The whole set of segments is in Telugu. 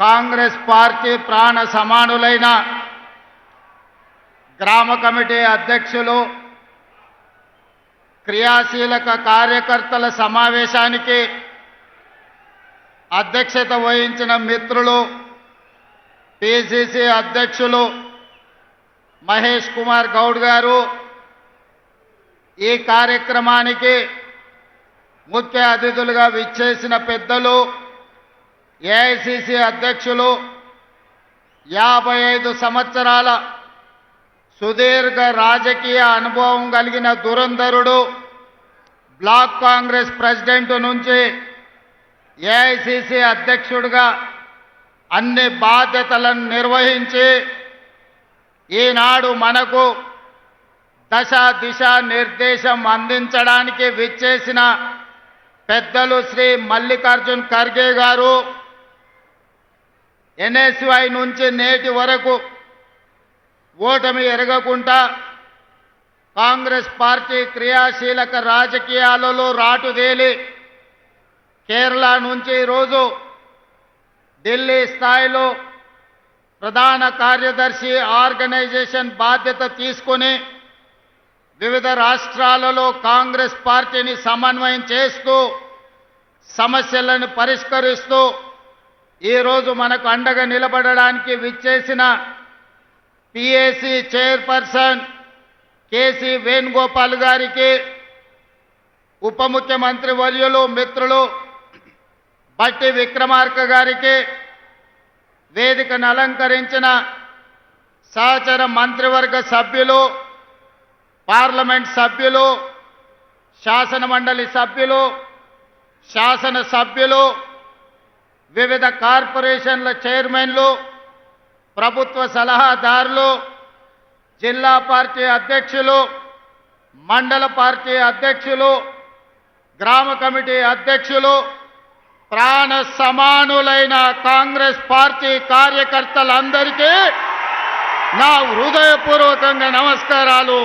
కాంగ్రెస్ పార్టీ ప్రాణ సమానులైన గ్రామ కమిటీ అధ్యక్షులు క్రియాశీలక కార్యకర్తల సమావేశానికి అధ్యక్షత వహించిన మిత్రులు పిసిసి అధ్యక్షులు మహేష్ కుమార్ గౌడ్ గారు. ఈ కార్యక్రమానికి ముఖ్య అతిథులుగా విచ్చేసిన పెద్దలు ఏఐసిసి అధ్యక్షులు యాభై ఐదు సంవత్సరాల సుదీర్ఘ రాజకీయ అనుభవం కలిగిన దురంధరుడు బ్లాక్ కాంగ్రెస్ ప్రెసిడెంట్ నుంచి ఏఐసిసి అధ్యక్షుడిగా అన్ని బాధ్యతలను నిర్వహించి ఈనాడు మనకు దశ దిశ నిర్దేశం అందించడానికి విచ్చేసిన పెద్దలు శ్రీ మల్లికార్జున్ ఖర్గే గారు ఎన్ఎస్వై నుంచి నేటి వరకు ఓటమి ఎరగకుండా కాంగ్రెస్ పార్టీ క్రియాశీలక రాజకీయాలలో రాటుదేలి కేరళ నుంచి ఈరోజు ఢిల్లీ స్థాయిలో ప్రధాన కార్యదర్శి ఆర్గనైజేషన్ బాధ్యత తీసుకొని వివిధ రాష్ట్రాలలో కాంగ్రెస్ పార్టీని సమన్వయం చేస్తూ సమస్యలను పరిష్కరిస్తూ ఈరోజు మనకు అండగా నిలబడడానికి విచ్చేసిన పిఏసి చైర్పర్సన్ కేసి వేణుగోపాల్ గారికి ఉప ముఖ్యమంత్రి వర్యులు మిత్రులు బట్టి విక్రమార్క గారికి వేదికను అలంకరించిన సహచర మంత్రివర్గ సభ్యులు పార్లమెంట్ సభ్యులు శాసన మండలి సభ్యులు శాసన సభ్యులు వివిధ కార్పొరేషన్ల చైర్మన్లు ప్రభుత్వ సలహాదారులు జిల్లా పార్టీ అధ్యక్షులు మండల పార్టీ అధ్యక్షులు గ్రామ కమిటీ అధ్యక్షులు ప్రాణ సమానులైన కాంగ్రెస్ పార్టీ కార్యకర్తలందరికీ నా హృదయపూర్వకంగా నమస్కారాలు.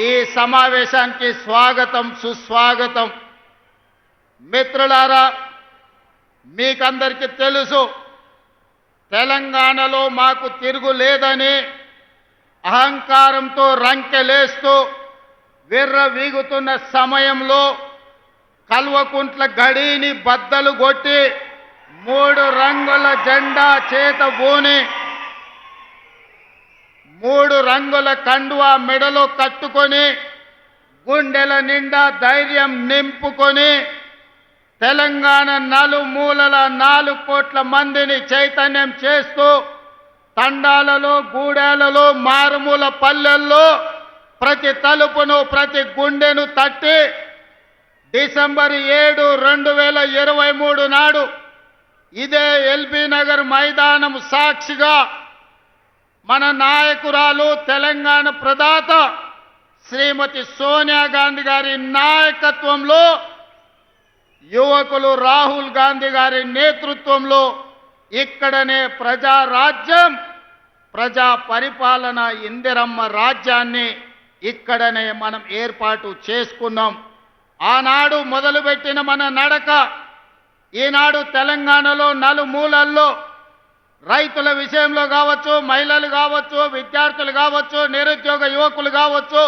ఈ సమావేశానికి స్వాగతం సుస్వాగతం. మిత్రులారా మీకందరికీ తెలుసు తెలంగాణలో మాకు తిరుగు లేదని అహంకారంతో రంకెలేస్తూ విర్ర వీగుతున్న సమయంలో కల్వకుంట్ల గడిని బద్దలు కొట్టి మూడు రంగుల జెండా చేత బూని మూడు రంగుల కండువా మెడలో కట్టుకొని గుండెల నిండా ధైర్యం నింపుకొని తెలంగాణ నలుమూలల నాలుగు కోట్ల మందిని చైతన్యం చేస్తూ తండాలలో గూడాలలో మారుమూల పల్లెల్లో ప్రతి తలుపును ప్రతి గుండెను తట్టి డిసెంబర్ ఏడు రెండు వేల ఇరవై మూడు నాడు ఇదే ఎల్బీ నగర్ మైదానం సాక్షిగా మన నాయకురాలు తెలంగాణ ప్రదాత శ్రీమతి సోనియా గాంధీ గారి నాయకత్వంలో యువకులు రాహుల్ గాంధీ గారి నేతృత్వంలో ఇక్కడనే ప్రజారాజ్యం ప్రజా పరిపాలన ఇందిరమ్మ రాజ్యాన్ని ఇక్కడనే మనం ఏర్పాటు చేసుకున్నాం. ఆనాడు మొదలుపెట్టిన మన నడక ఈనాడు తెలంగాణలో నలుమూలల్లో రైతుల విషయంలో కావచ్చు మహిళలు కావచ్చు విద్యార్థులు కావచ్చు నిరుద్యోగ యువకులు కావచ్చు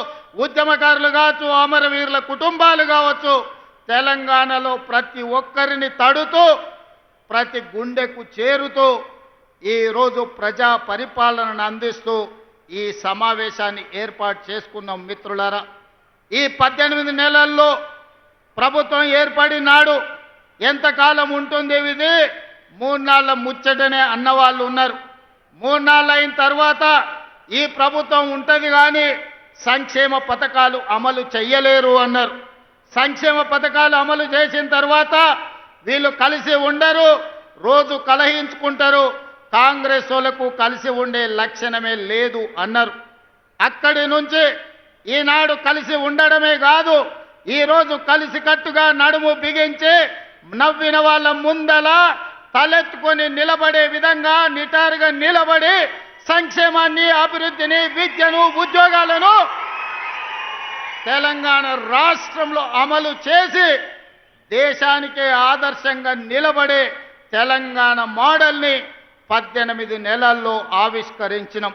ఉద్యమకారులు కావచ్చు అమరవీరుల కుటుంబాలు కావచ్చు తెలంగాణలో ప్రతి ఒక్కరిని తడుతూ ప్రతి గుండెకు చేరుతూ ఈరోజు ప్రజా పరిపాలనను అందిస్తూ ఈ సమావేశాన్ని ఏర్పాటు చేసుకున్నాం మిత్రులారా. ఈ పద్దెనిమిది నెలల్లో ప్రభుత్వం ఏర్పడినాడు ఎంతకాలం ఉంటుంది ఇది? మూడు నాళ్ళ ముచ్చటనే అన్నవాళ్ళు ఉన్నారు. మూడు నాళ్ళు అయిన తర్వాత ఈ ప్రభుత్వం ఉంటుంది కానీ సంక్షేమ పథకాలు అమలు చెయ్యలేరు అన్నారు. సంక్షేమ పథకాలు అమలు చేసిన తర్వాత వీళ్ళు కలిసి ఉండరు రోజు కలహించుకుంటారు. కాంగ్రెస్ వాళ్ళకు కలిసి ఉండే లక్షణమే లేదు అన్నారు. అక్కడి నుంచి ఈనాడు కలిసి ఉండడమే కాదు ఈరోజు కలిసికట్టుగా నడుము బిగించి నవ్విన వాళ్ళ ముందల తలెత్తుకొని నిలబడే విధంగా నిటారుగా నిలబడి సంక్షేమాన్ని అభివృద్ధిని విద్యను ఉద్యోగాలను తెలంగాణ రాష్ట్రంలో అమలు చేసి దేశానికే ఆదర్శంగా నిలబడే తెలంగాణ మోడల్ని పద్దెనిమిది నెలల్లో ఆవిష్కరించినాం.